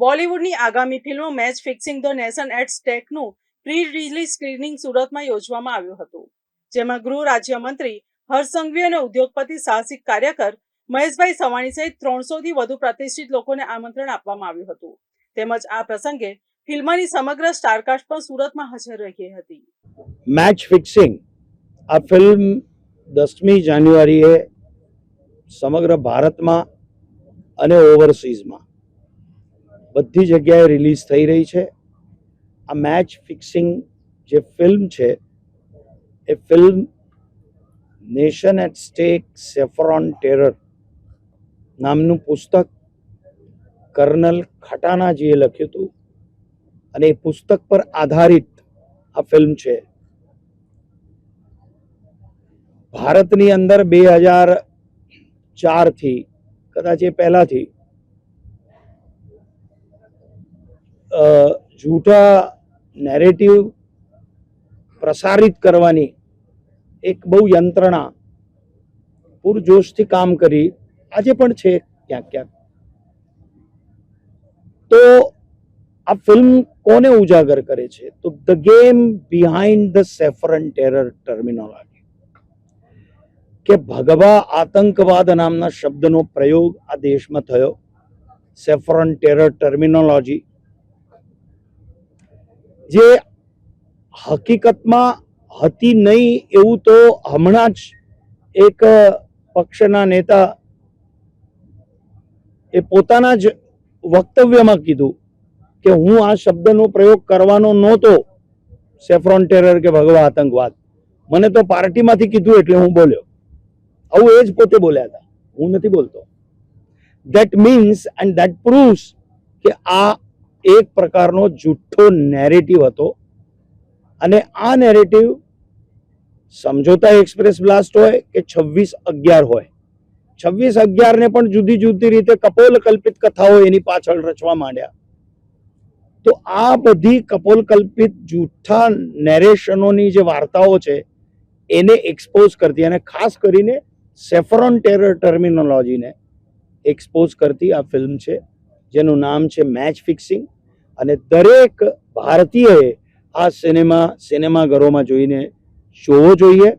બોલિવૂડની આગામી film match fixing the nation at સ્ટેકનું pre release screening સુરતમાં યોજવામાં આવ્યું હતું, જેમાં ગૃહ રાજ્યમંત્રી હર્ષસંઘવી અને ઉદ્યોગપતિ સાહસિક કાર્યકર મહેશભાઈ સવાણી સહિત ત્રણસોથી વધુ પ્રતિષ્ઠિત લોકોને આમંત્રણ આપવામાં આવ્યું હતું. તેમજ આ પ્રસંગે ફિલ્મની સમગ્ર સ્ટારકાસ્ટ પણ સુરતમાં હાજર રહી હતી. Match fixing. આ ફિલ્મ દસમી જાન્યુઆરીએ સમગ્ર ભારતમાં અને ઓવરસીઝમાં બધી જગ્યાએ રિલીઝ થઈ રહી છે. આ મેચ ફિક્સિંગ જે ફિલ્મ છે, એ film nation at stake saffron terror નામનું પુસ્તક કર્નલ ખટાનાજીએ લખ્યું હતું. અને એ પુસ્તક પર આધારિત આ ફિલ્મ છે. ભારતની અંદર બે હજાર ચારથી, કદાચ એ પહેલાથી જૂઠા નેરેટિવ પ્રસારિત કરવાની એક બહુ યંત્રણા પૂરજોશથી કામ કરી. આજે પણ છે ક્યાંક ક્યાંક. તો આ ફિલ્મ કોને ઉજાગર કરે છે? તો the game behind the saffron terror terminology કે ભગવા આતંકવાદ નામના શબ્દનો પ્રયોગ આ દેશમાં થયો. સેફરન ટેરર ટર્મિનોલોજી જે હકીકતમાં હતી નહીં એવું તો હમણાં જ એક પક્ષના નેતા એ પોતાના જ વક્તવ્યમાં કીધું કે હું આ શબ્દનો પ્રયોગ કરવાનો નહોતો, સેફ્રોન ટેરર કે ભગવા આતંકવાદ. મને તો પાર્ટીમાંથી કીધું એટલે હું બોલ્યો. આવું એ જ પોતે બોલ્યા હતા. હું નથી બોલતો. That means and that proves કે આ એક પ્રકારનો જૂઠ્ઠો નેરેટિવ હતો. અને આ નેરેટિવ સમજોતા એક્સપ્રેસ બ્લાસ્ટ હોય કે છવ્વીસ અગિયાર હોય. છવ્વીસ અગિયારને પણ જુદી જુદી રીતે કપોલ કલ્પિત કથાઓ એની પાછળ રચવા માંડ્યા. તો આ બધી કપોલ કલ્પિત જૂઠા નેરેશનોની જે વાર્તાઓ છે, એને એક્સપોઝ કરતી અને ખાસ કરીને સેફરોન ટેરર ટર્મિનોલોજીને એક્સપોઝ કરતી આ ફિલ્મ છે, જેનું નામ છે મેચ ફિક્સિંગ અને દરેક ભારતીયએ આ સિનેમા સિનેમાઘરોમાં જોઈને જોવો જોઈએ.